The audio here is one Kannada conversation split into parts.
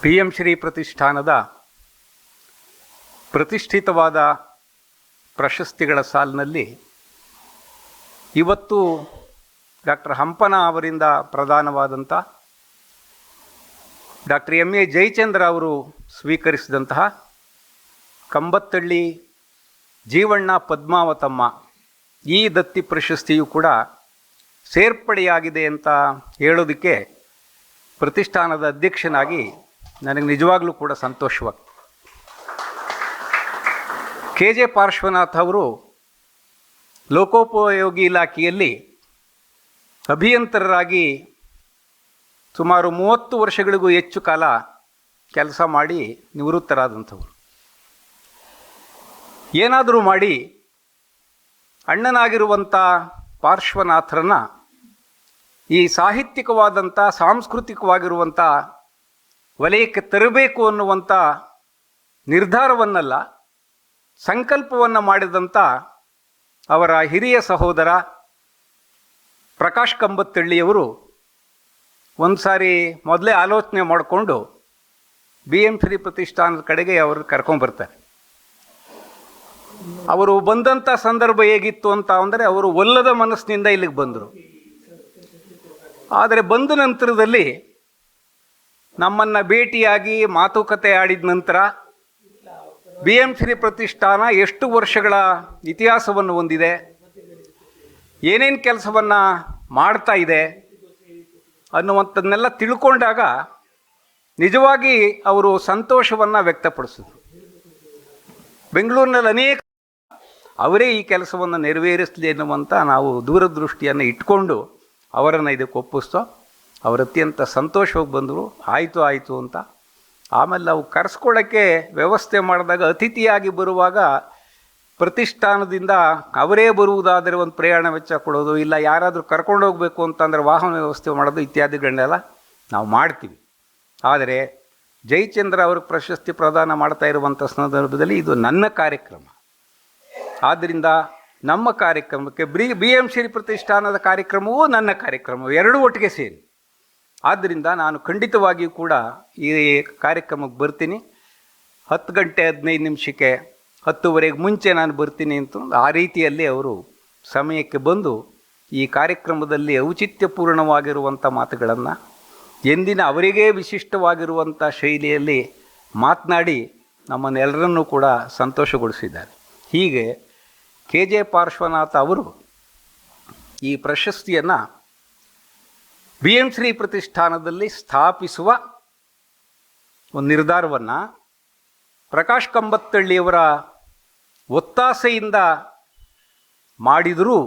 ಪಿ ಎಂ ಶ್ರೀ ಪ್ರತಿಷ್ಠಾನದ ಪ್ರತಿಷ್ಠಿತವಾದ ಪ್ರಶಸ್ತಿಗಳ ಸಾಲಿನಲ್ಲಿ ಇವತ್ತು ಡಾಕ್ಟರ್ ಹಂಪನ ಅವರಿಂದ ಪ್ರದಾನವಾದಂಥ ಡಾಕ್ಟರ್ ಎಂ ಎ ಜಯಚಂದ್ರ ಅವರು ಸ್ವೀಕರಿಸಿದಂತಹ ಕಂಬತ್ತಳ್ಳಿ ಜೀವಣ್ಣ ಪದ್ಮಾವತಮ್ಮ ಈ ದತ್ತಿ ಪ್ರಶಸ್ತಿಯು ಕೂಡ ಸೇರ್ಪಡೆಯಾಗಿದೆ ಅಂತ ಹೇಳೋದಕ್ಕೆ ಪ್ರತಿಷ್ಠಾನದ ಅಧ್ಯಕ್ಷನಾಗಿ ನನಗೆ ನಿಜವಾಗ್ಲೂ ಕೂಡ ಸಂತೋಷವಾಗಿ ಕೆ ಜೆ ಪಾರ್ಶ್ವನಾಥ್ ಅವರು ಲೋಕೋಪಯೋಗಿ ಇಲಾಖೆಯಲ್ಲಿ ಅಭಿಯಂತರರಾಗಿ ಸುಮಾರು ಮೂವತ್ತು ವರ್ಷಗಳಿಗೂ ಹೆಚ್ಚು ಕಾಲ ಕೆಲಸ ಮಾಡಿ ನಿವೃತ್ತರಾದಂಥವರು. ಏನಾದರೂ ಮಾಡಿ ಅಣ್ಣನಾಗಿರುವಂಥ ಪಾರ್ಶ್ವನಾಥರನ್ನು ಈ ಸಾಹಿತ್ಯಿಕವಾದಂಥ ಸಾಂಸ್ಕೃತಿಕವಾಗಿರುವಂಥ ವಲಯಕ್ಕೆ ತರಬೇಕು ಅನ್ನುವಂಥ ನಿರ್ಧಾರವನ್ನಲ್ಲ, ಸಂಕಲ್ಪವನ್ನು ಮಾಡಿದಂಥ ಅವರ ಹಿರಿಯ ಸಹೋದರ ಪ್ರಕಾಶ್ ಕಂಬತ್ತಳ್ಳಿಯವರು ಒಂದು ಸಾರಿ ಮೊದಲೇ ಆಲೋಚನೆ ಮಾಡಿಕೊಂಡು ಬಿ ಎಂ ಶ್ರೀ ಪ್ರತಿಷ್ಠಾನದ ಕಡೆಗೆ ಅವರು ಕರ್ಕೊಂಬರ್ತಾರೆ ಅವರು ಬಂದಂಥ ಸಂದರ್ಭ ಹೇಗಿತ್ತು ಅಂತ ಅಂದರೆ ಅವರು ಒಲ್ಲದ ಮನಸ್ಸಿನಿಂದ ಇಲ್ಲಿಗೆ ಬಂದರು. ಆದರೆ ಬಂದ ನಂತರದಲ್ಲಿ ನಮ್ಮನ್ನು ಭೇಟಿಯಾಗಿ ಮಾತುಕತೆ ಆಡಿದ ನಂತರ ಬಿ ಎಂ ಸಿ ಪ್ರತಿಷ್ಠಾನ ಎಷ್ಟು ವರ್ಷಗಳ ಇತಿಹಾಸವನ್ನು ಹೊಂದಿದೆ, ಏನೇನು ಕೆಲಸವನ್ನು ಮಾಡ್ತಾ ಇದೆ ಅನ್ನುವಂಥದ್ದನ್ನೆಲ್ಲ ತಿಳ್ಕೊಂಡಾಗ ನಿಜವಾಗಿ ಅವರು ಸಂತೋಷವನ್ನು ವ್ಯಕ್ತಪಡಿಸಿದರು. ಬೆಂಗಳೂರಿನಲ್ಲಿ ಅನೇಕ ಅವರೇ ಈ ಕೆಲಸವನ್ನು ನೆರವೇರಿಸಲಿ ಎನ್ನುವಂಥ ನಾವು ದೂರದೃಷ್ಟಿಯನ್ನು ಇಟ್ಕೊಂಡು ಅವರನ್ನು ಇದಕ್ಕೆ ಒಪ್ಪಿಸ್ತೋ ಅವರು ಅತ್ಯಂತ ಸಂತೋಷವಾಗಿ ಬಂದರು, ಆಯಿತು ಆಯಿತು ಅಂತ. ಆಮೇಲೆ ನಾವು ಕರೆಸ್ಕೊಳ್ಳೋಕ್ಕೆ ವ್ಯವಸ್ಥೆ ಮಾಡಿದಾಗ ಅತಿಥಿಯಾಗಿ ಬರುವಾಗ ಪ್ರತಿಷ್ಠಾನದಿಂದ ಅವರೇ ಬರುವುದಾದರೆ ಒಂದು ಪ್ರಯಾಣ ವೆಚ್ಚ ಕೊಡೋದು, ಇಲ್ಲ ಯಾರಾದರೂ ಕರ್ಕೊಂಡು ಹೋಗಬೇಕು ಅಂತಂದರೆ ವಾಹನ ವ್ಯವಸ್ಥೆ ಮಾಡೋದು ಇತ್ಯಾದಿಗಳನ್ನೆಲ್ಲ ನಾವು ಮಾಡ್ತೀವಿ. ಆದರೆ ಜಯಚಂದ್ರ ಅವ್ರಿಗೆ ಪ್ರಶಸ್ತಿ ಪ್ರದಾನ ಮಾಡ್ತಾ ಇರುವಂಥ ಸಂದರ್ಭದಲ್ಲಿ ಇದು ನನ್ನ ಕಾರ್ಯಕ್ರಮ. ಆದ್ದರಿಂದ ನಮ್ಮ ಕಾರ್ಯಕ್ರಮಕ್ಕೆ ಬ್ರಿ ಬಿ ಎಂ ಶ್ರೀ ಪ್ರತಿಷ್ಠಾನದ ಕಾರ್ಯಕ್ರಮವೂ ನನ್ನ ಕಾರ್ಯಕ್ರಮ ಎರಡೂ ಒಟ್ಟಿಗೆ ಸೇರಿ. ಆದ್ದರಿಂದ ನಾನು ಖಂಡಿತವಾಗಿಯೂ ಕೂಡ ಈ ಕಾರ್ಯಕ್ರಮಕ್ಕೆ ಬರ್ತೀನಿ. ಹತ್ತು ಗಂಟೆ ಹದಿನೈದು ನಿಮಿಷಕ್ಕೆ, ಹತ್ತುವರೆಗೆ ಮುಂಚೆ ನಾನು ಬರ್ತೀನಿ ಅಂತ ಆ ರೀತಿಯಲ್ಲಿ ಅವರು ಸಮಯಕ್ಕೆ ಬಂದು ಈ ಕಾರ್ಯಕ್ರಮದಲ್ಲಿ ಔಚಿತ್ಯಪೂರ್ಣವಾಗಿರುವಂಥ ಮಾತುಗಳನ್ನು, ಎಂದಿನ ಅವರಿಗೇ ವಿಶಿಷ್ಟವಾಗಿರುವಂಥ ಶೈಲಿಯಲ್ಲಿ ಮಾತನಾಡಿ ನಮ್ಮನ್ನೆಲ್ಲರನ್ನೂ ಕೂಡ ಸಂತೋಷಗೊಳಿಸಿದ್ದಾರೆ. ಹೀಗೆ ಕೆ ಜೆ ಪಾರ್ಶ್ವನಾಥ ಅವರು ಈ ಪ್ರಶಸ್ತಿಯನ್ನು ಬಿ ಎಂ ಶ್ರೀ ಪ್ರತಿಷ್ಠಾನದಲ್ಲಿ ಸ್ಥಾಪಿಸುವ ಒಂದು ನಿರ್ಧಾರವನ್ನು ಪ್ರಕಾಶ್ ಕಂಬತ್ತಳ್ಳಿಯವರ ಒತ್ತಾಸೆಯಿಂದ ಮಾಡಿದರೂ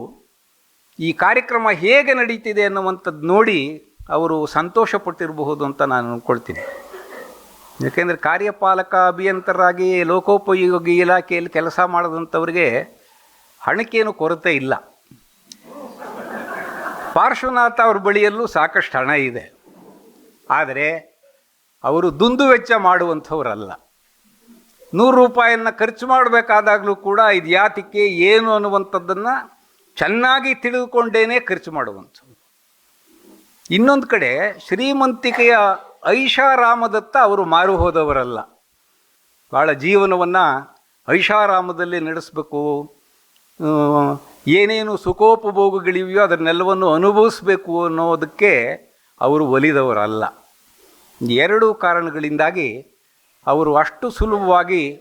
ಈ ಕಾರ್ಯಕ್ರಮ ಹೇಗೆ ನಡೀತಿದೆ ಅನ್ನುವಂಥದ್ದು ನೋಡಿ ಅವರು ಸಂತೋಷಪಟ್ಟಿರಬಹುದು ಅಂತ ನಾನು ಅಂದ್ಕೊಳ್ತೀನಿ ಯಾಕೆಂದರೆ ಕಾರ್ಯಪಾಲಕ ಅಭಿಯಂತರಾಗಿ ಲೋಕೋಪಯೋಗಿ ಇಲಾಖೆಯಲ್ಲಿ ಕೆಲಸ ಮಾಡಿದಂಥವ್ರಿಗೆ ಹಣಕ್ಕೇನು ಕೊರತೆ ಇಲ್ಲ. ಪಾರ್ಶ್ವನಾಥ ಅವ್ರ ಬಳಿಯಲ್ಲೂ ಸಾಕಷ್ಟು ಹಣ ಇದೆ. ಆದರೆ ಅವರು ದುಂದು ವೆಚ್ಚ ಮಾಡುವಂಥವ್ರಲ್ಲ. ನೂರು ರೂಪಾಯಿಯನ್ನು ಖರ್ಚು ಮಾಡಬೇಕಾದಾಗಲೂ ಕೂಡ ಇದು ಯಾತಿಕೆ ಏನು ಅನ್ನುವಂಥದ್ದನ್ನು ಚೆನ್ನಾಗಿ ತಿಳಿದುಕೊಂಡೇನೆ ಖರ್ಚು ಮಾಡುವಂಥದ್ದು ಇನ್ನೊಂದು ಕಡೆ ಶ್ರೀಮಂತಿಕೆಯ ಐಷಾರಾಮದತ್ತ ಅವರು ಮಾರು ಹೋದವರಲ್ಲ. ಭಾಳ ಜೀವನವನ್ನು ಐಷಾರಾಮದಲ್ಲಿ ನಡೆಸಬೇಕು ಏನೇನು ಸುಖೋಪಭೋಗಗಳಿವೆಯೋ ಅದನ್ನೆಲ್ಲವನ್ನು ಅನುಭವಿಸಬೇಕು ಅನ್ನೋದಕ್ಕೆ ಅವರು ಒಲಿದವರಲ್ಲ. ಎರಡು ಕಾರಣಗಳಿಂದಾಗಿ ಅವರು ಅಷ್ಟು ಸುಲಭವಾಗಿ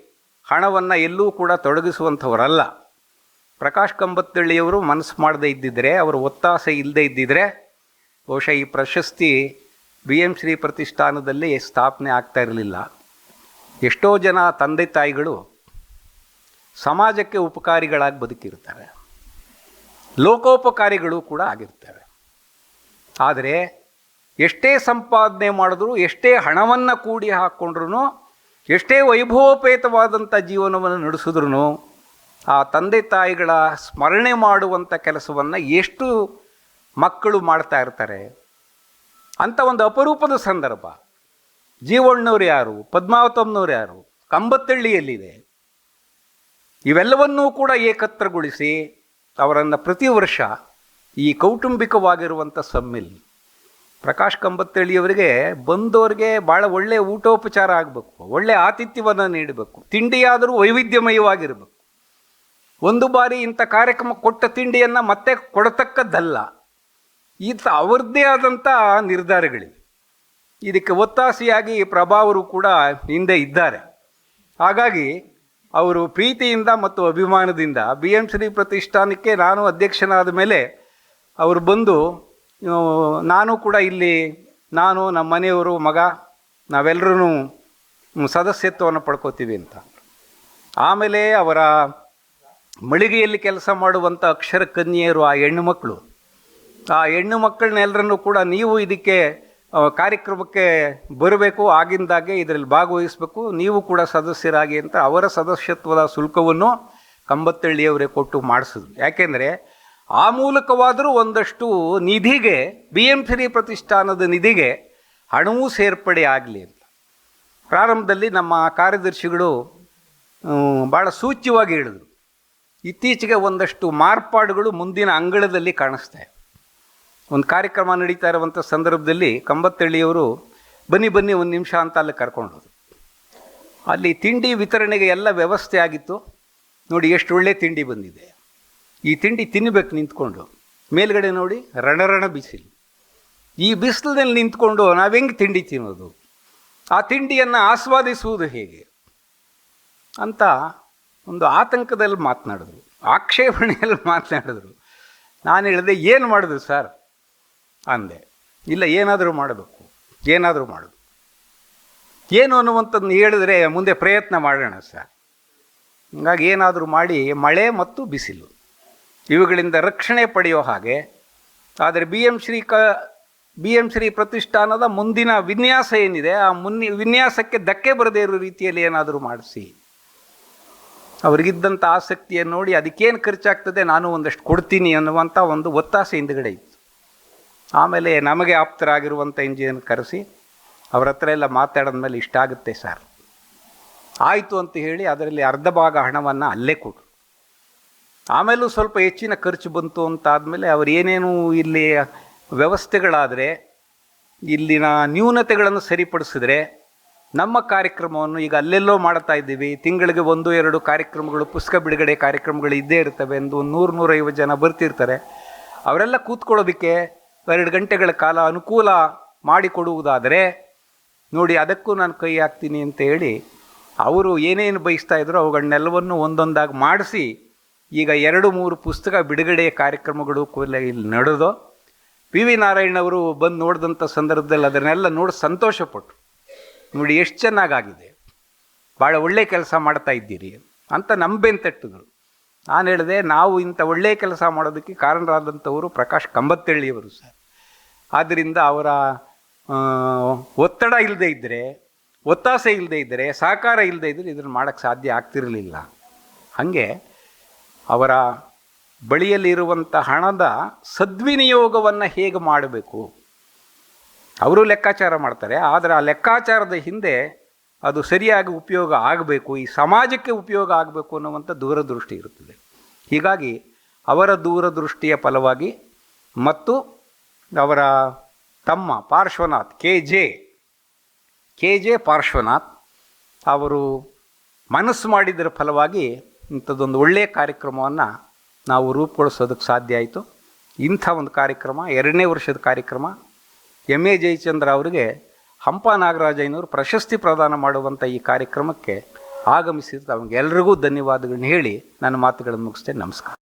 ಹಣವನ್ನು ಎಲ್ಲೂ ಕೂಡ ತೊಡಗಿಸುವಂಥವರಲ್ಲ. ಪ್ರಕಾಶ್ ಕಂಬತ್ತಳ್ಳಿಯವರು ಮನಸ್ಸು ಮಾಡದೇ ಇದ್ದಿದ್ದರೆ ಅವರು ಒತ್ತಾಸೆ ಇಲ್ಲದೇ ಇದ್ದಿದ್ದರೆ ಬಹುಶಃ ಈ ಪ್ರಶಸ್ತಿ ಬಿ ಎಂ ಶ್ರೀ ಪ್ರತಿಷ್ಠಾನದಲ್ಲಿ ಸ್ಥಾಪನೆ ಆಗ್ತಾ ಇರಲಿಲ್ಲ. ಎಷ್ಟೋ ಜನ ತಂದೆ ತಾಯಿಗಳು ಸಮಾಜಕ್ಕೆ ಉಪಕಾರಿಗಳಾಗಿ ಬದುಕಿರ್ತಾರೆ ಲೋಕೋಪಕಾರಿಗಳು ಕೂಡ ಆಗಿರ್ತವೆ. ಆದರೆ ಎಷ್ಟೇ ಸಂಪಾದನೆ ಮಾಡಿದ್ರು, ಎಷ್ಟೇ ಹಣವನ್ನು ಕೂಡಿ ಹಾಕ್ಕೊಂಡ್ರು ಎಷ್ಟೇ ವೈಭವೋಪೇತವಾದಂಥ ಜೀವನವನ್ನು ನಡೆಸಿದ್ರು ಆ ತಂದೆ ತಾಯಿಗಳ ಸ್ಮರಣೆ ಮಾಡುವಂಥ ಕೆಲಸವನ್ನು ಎಷ್ಟು ಮಕ್ಕಳು ಮಾಡ್ತಾ ಇರ್ತಾರೆ. ಅಂತ ಒಂದು ಅಪರೂಪದ ಸಂದರ್ಭ. ಜೀವಣ್ಣವ್ರು ಯಾರು? ಪದ್ಮಾವತಮ್ನವ್ರು ಯಾರು? ಕಂಬತ್ತಳ್ಳಿಯಲ್ಲಿದೆ. ಇವೆಲ್ಲವನ್ನೂ ಕೂಡ ಏಕತ್ರಗೊಳಿಸಿ ಅವರನ್ನು ಪ್ರತಿ ವರ್ಷ ಈ ಕೌಟುಂಬಿಕವಾಗಿರುವಂಥ ಸಮ್ಮಿಲ್, ಪ್ರಕಾಶ್ ಕಂಬತ್ತಳ್ಳಿಯವರಿಗೆ ಬಂದವರಿಗೆ ಭಾಳ ಒಳ್ಳೆಯ ಊಟೋಪಚಾರ ಆಗಬೇಕು ಒಳ್ಳೆಯ ಆತಿಥ್ಯವನ್ನು ನೀಡಬೇಕು, ತಿಂಡಿಯಾದರೂ ವೈವಿಧ್ಯಮಯವಾಗಿರಬೇಕು. ಒಂದು ಬಾರಿ ಇಂಥ ಕಾರ್ಯಕ್ರಮ ಕೊಟ್ಟ ತಿಂಡಿಯನ್ನು ಮತ್ತೆ ಕೊಡತಕ್ಕದ್ದಲ್ಲ ತ ಅವರದ್ದೇ ಆದಂಥ ನಿರ್ಧಾರಗಳಿವೆ. ಇದಕ್ಕೆ ಒತ್ತಾಸೆಯಾಗಿ ಪ್ರಭಾವರು ಕೂಡ ಹಿಂದೆ ಇದ್ದಾರೆ. ಹಾಗಾಗಿ ಅವರು ಪ್ರೀತಿಯಿಂದ ಮತ್ತು ಅಭಿಮಾನದಿಂದ ಬಿ ಎಂ ಶ್ರೀ ಪ್ರತಿಷ್ಠಾನಕ್ಕೆ ನಾನು ಅಧ್ಯಕ್ಷನಾದ ಮೇಲೆ ಅವರು ಬಂದು ನಾನು ಕೂಡ ಇಲ್ಲಿ, ನಾನು, ನಮ್ಮ ಮನೆಯವರು, ಮಗ ನಾವೆಲ್ಲರೂ ಸದಸ್ಯತ್ವವನ್ನು ಪಡ್ಕೋತೀವಿ ಅಂತ. ಆಮೇಲೆ ಅವರ ಮಳಿಗೆಯಲ್ಲಿ ಕೆಲಸ ಮಾಡುವಂಥ ಅಕ್ಷರ ಕನ್ಯೆಯರು ಆ ಹೆಣ್ಣು ಮಕ್ಕಳು. ಆ ಹೆಣ್ಣು ಮಕ್ಕಳನ್ನೆಲ್ಲರನ್ನು ಕೂಡ ನೀವು ಇದಕ್ಕೆ ಕಾರ್ಯಕ್ರಮಕ್ಕೆ ಬರಬೇಕು, ಆಗಿಂದಾಗೆ ಇದರಲ್ಲಿ ಭಾಗವಹಿಸಬೇಕು. ನೀವು ಕೂಡ ಸದಸ್ಯರಾಗಿ ಅಂತ ಅವರ ಸದಸ್ಯತ್ವದ ಶುಲ್ಕವನ್ನು ಕಂಬತ್ತಳ್ಳಿಯವರೇ ಕೊಟ್ಟು ಮಾಡಿಸಿದ್ರು. ಯಾಕೆಂದರೆ ಆ ಮೂಲಕವಾದರೂ ಒಂದಷ್ಟು ನಿಧಿಗೆ ಬಿ ಎಂ ಶ್ರೀ ಪ್ರತಿಷ್ಠಾನದ ನಿಧಿಗೆ ಹಣವೂ ಸೇರ್ಪಡೆ ಆಗಲಿ ಅಂತ. ಪ್ರಾರಂಭದಲ್ಲಿ ನಮ್ಮ ಕಾರ್ಯದರ್ಶಿಗಳು ಭಾಳ ಸೂಚ್ಯವಾಗಿ ಹೇಳಿದರು. ಇತ್ತೀಚೆಗೆ ಒಂದಷ್ಟು ಮಾರ್ಪಾಡುಗಳು ಮುಂದಿನ ಅಂಗಳದಲ್ಲಿ ಕಾಣಿಸ್ತಾ ಒಂದು ಕಾರ್ಯಕ್ರಮ ನಡೀತಾ ಇರುವಂಥ ಸಂದರ್ಭದಲ್ಲಿ ಕಂಬತ್ತಳ್ಳಿಯವರು, ಬನ್ನಿ ಬನ್ನಿ ಒಂದು ನಿಮಿಷ ಅಂತ ಅಲ್ಲಿ ಕರ್ಕೊಂಡು ಹೋದರು. ಅಲ್ಲಿ ತಿಂಡಿ ವಿತರಣೆಗೆ ಎಲ್ಲ ವ್ಯವಸ್ಥೆ ಆಗಿತ್ತು. ನೋಡಿ, ಎಷ್ಟು ಒಳ್ಳೆ ತಿಂಡಿ ಬಂದಿದೆ. ಈ ತಿಂಡಿ ತಿನ್ನಬೇಕು ನಿಂತ್ಕೊಂಡು. ಮೇಲ್ಗಡೆ ನೋಡಿ, ರಣರಣ ಬಿಸಿಲು. ಈ ಬಿಸಿಲಿನಲ್ಲಿ ನಿಂತ್ಕೊಂಡು ನಾವು ಹೆಂಗೆ ತಿಂಡಿ ತಿನ್ನೋದು? ಆ ತಿಂಡಿಯನ್ನು ಆಸ್ವಾದಿಸುವುದು ಹೇಗೆ? ಅಂತ ಒಂದು ಆತಂಕದಲ್ಲಿ ಮಾತನಾಡಿದ್ರು. ಆಕ್ಷೇಪಣೆಯಲ್ಲಿ ಮಾತನಾಡಿದ್ರು. ನಾನು ಹೇಳಿದೆ, ಏನು ಮಾಡಿದ್ರು ಸರ್? ಅಂದೆ. ಇಲ್ಲ, ಏನಾದರೂ ಮಾಡಬೇಕು. ಏನಾದರೂ ಮಾಡೋದು. ಏನು ಅನ್ನುವಂಥದ್ದು ಹೇಳಿದ್ರೆ ಮುಂದೆ ಪ್ರಯತ್ನ ಮಾಡೋಣ ಸರ್. ಹಂಗಾಗಿ ಏನಾದರೂ ಮಾಡಿ, ಮಳೆ ಮತ್ತು ಬಿಸಿಲು. ಇವುಗಳಿಂದ ರಕ್ಷಣೆ ಪಡೆಯೋ ಹಾಗೆ, ಆದರೆ ಬಿ ಎಂ ಶ್ರೀ ಕ, ಬಿ ಎಂ ಶ್ರೀ ಪ್ರತಿಷ್ಠಾನದ ಮುಂದಿನ ವಿನ್ಯಾಸ ಏನಿದೆ, ಆ ಮುನ್ನಿ, ವಿನ್ಯಾಸಕ್ಕೆ ಧಕ್ಕೆ ಬರದೇ ಇರೋ ರೀತಿಯಲ್ಲಿ ಏನಾದರೂ ಮಾಡಿಸಿ. ಅವರಿಗಿದ್ದಂಥ ಆಸಕ್ತಿಯನ್ನು ನೋಡಿ ಅದಕ್ಕೇನು ಖರ್ಚಾಗ್ತದೆ, ನಾನು ಒಂದಷ್ಟು ಕೊಡ್ತೀನಿ ಅನ್ನುವಂಥ ಒಂದು ಒತ್ತಾಸೆ ಹಿಂದುಗಡೆ ಇತ್ತು. ಆಮೇಲೆ ನಮಗೆ ಆಪ್ತರಾಗಿರುವಂಥ ಇಂಜಿನಿಯರ್ ಕರೆಸಿ, ಅವ್ರ ಹತ್ರ ಎಲ್ಲ ಮಾತಾಡಿದ ಮೇಲೆ ಇಷ್ಟ ಆಗುತ್ತೆ ಸರ್. ಆಯಿತು ಅಂತ ಹೇಳಿ ಅದರಲ್ಲಿ ಅರ್ಧ ಭಾಗ ಹಣವನ್ನು ಅಲ್ಲೇ ಕೊಟ್ಟರು ಆಮೇಲೂ ಸ್ವಲ್ಪ ಹೆಚ್ಚಿನ ಖರ್ಚು ಬಂತು ಅಂತ ಆದಮೇಲೆ ಅವರು ಏನೇನು ಇಲ್ಲಿ ವ್ಯವಸ್ಥೆಗಳಾದರೆ, ಇಲ್ಲಿನ ನ್ಯೂನತೆಗಳನ್ನು ಸರಿಪಡಿಸಿದ್ರೆ ನಮ್ಮ ಕಾರ್ಯಕ್ರಮವನ್ನು ಈಗ ಅಲ್ಲೆಲ್ಲೋ ಮಾಡ್ತಾ ಇದ್ದೀವಿ. ತಿಂಗಳಿಗೆ ಒಂದು, ಎರಡು ಕಾರ್ಯಕ್ರಮಗಳು, ಪುಸ್ತಕ ಬಿಡುಗಡೆ ಕಾರ್ಯಕ್ರಮಗಳು ಇದ್ದೇ ಇರ್ತವೆ ಎಂದು ಒಂದು ನೂರು, ನೂರೈವತ್ತು ಜನ ಬರ್ತಿರ್ತಾರೆ. ಅವರೆಲ್ಲ ಕೂತ್ಕೊಳ್ಳೋದಕ್ಕೆ ಎರಡು ಗಂಟೆಗಳ ಕಾಲ ಅನುಕೂಲ ಮಾಡಿಕೊಡುವುದಾದರೆ ನೋಡಿ ಅದಕ್ಕೂ ನಾನು ಕೈ ಹಾಕ್ತೀನಿ ಅಂತ ಹೇಳಿ ಅವರು ಏನೇನು ಬಯಸ್ತಾ ಇದ್ರು ಅವುಗಳನ್ನೆಲ್ಲವನ್ನು ಒಂದೊಂದಾಗಿ ಮಾಡಿಸಿ ಈಗ ಎರಡು ಮೂರು ಪುಸ್ತಕ ಬಿಡುಗಡೆಯ ಕಾರ್ಯಕ್ರಮಗಳು ಕೂಡ ಇಲ್ಲಿ ನಡೆದು ಪಿ ವಿ ನಾರಾಯಣ್ ಅವರು ಬಂದು ನೋಡಿದಂಥ ಸಂದರ್ಭದಲ್ಲಿ ಅದನ್ನೆಲ್ಲ ನೋಡಿ ಸಂತೋಷಪಟ್ಟರು ನೋಡಿ ಎಷ್ಟು ಚೆನ್ನಾಗಾಗಿದೆ. ಭಾಳ ಒಳ್ಳೆ ಕೆಲಸ ಮಾಡ್ತಾ ಇದ್ದೀರಿ ಅಂತ ನಂಬೆನ್ ನಾನು ಹೇಳಿದೆ, ನಾವು ಇಂಥ ಒಳ್ಳೆಯ ಕೆಲಸ ಮಾಡೋದಕ್ಕೆ ಕಾರಣರಾದಂಥವರು ಪ್ರಕಾಶ್ ಕಂಬತ್ತಳ್ಳಿಯವರು ಸರ್. ಆದ್ದರಿಂದ ಅವರ ಒತ್ತಡ ಇಲ್ಲದೆ ಇದ್ದರೆ ಒತ್ತಾಸೆ ಇಲ್ಲದೆ ಇದ್ದರೆ ಸಹಕಾರ ಇಲ್ಲದೆ ಇದ್ದರೆ ಇದನ್ನು ಮಾಡೋಕ್ಕೆ ಸಾಧ್ಯ ಆಗ್ತಿರಲಿಲ್ಲ. ಹಾಗೆ ಅವರ ಬಳಿಯಲ್ಲಿರುವಂಥ ಹಣದ ಸದ್ವಿನಿಯೋಗವನ್ನು ಹೇಗೆ ಮಾಡಬೇಕು? ಅವರು ಲೆಕ್ಕಾಚಾರ ಮಾಡ್ತಾರೆ, ಆದರೆ ಆ ಲೆಕ್ಕಾಚಾರದ ಹಿಂದೆ ಅದು ಸರಿಯಾಗಿ ಉಪಯೋಗ ಆಗಬೇಕು, ಈ ಸಮಾಜಕ್ಕೆ ಉಪಯೋಗ ಆಗಬೇಕು ಅನ್ನುವಂಥ ದೂರದೃಷ್ಟಿ ಇರುತ್ತದೆ. ಹೀಗಾಗಿ ಅವರ ದೂರದೃಷ್ಟಿಯ ಫಲವಾಗಿ ಮತ್ತು ಅವರ ತಮ್ಮ Parshwanath K J K J Parshwanath ಅವರು ಮನಸ್ಸು ಮಾಡಿದ್ದರ ಫಲವಾಗಿ ಇಂಥದ್ದೊಂದು ಒಳ್ಳೆಯ ಕಾರ್ಯಕ್ರಮವನ್ನು ನಾವು ರೂಪುಗೊಳಿಸೋದಕ್ಕೆ ಸಾಧ್ಯ ಆಯಿತು. ಇಂಥ ಒಂದು ಕಾರ್ಯಕ್ರಮ, ಎರಡನೇ ವರ್ಷದ ಕಾರ್ಯಕ್ರಮ ಎಂ ಎ ಜಯಚಂದ್ರ ಅವರಿಗೆ ಹಂಪ ನಾಗರಾಜಯ್ಯನವರು ಪ್ರಶಸ್ತಿ ಪ್ರದಾನ ಮಾಡುವಂಥ ಈ ಕಾರ್ಯಕ್ರಮಕ್ಕೆ ಆಗಮಿಸಿದ ಎಲ್ರಿಗೂ ಧನ್ಯವಾದಗಳನ್ನ ಹೇಳಿ ನನ್ನ ಮಾತುಗಳನ್ನು ಮುಗಿಸ್ತೇನೆ. ನಮಸ್ಕಾರ.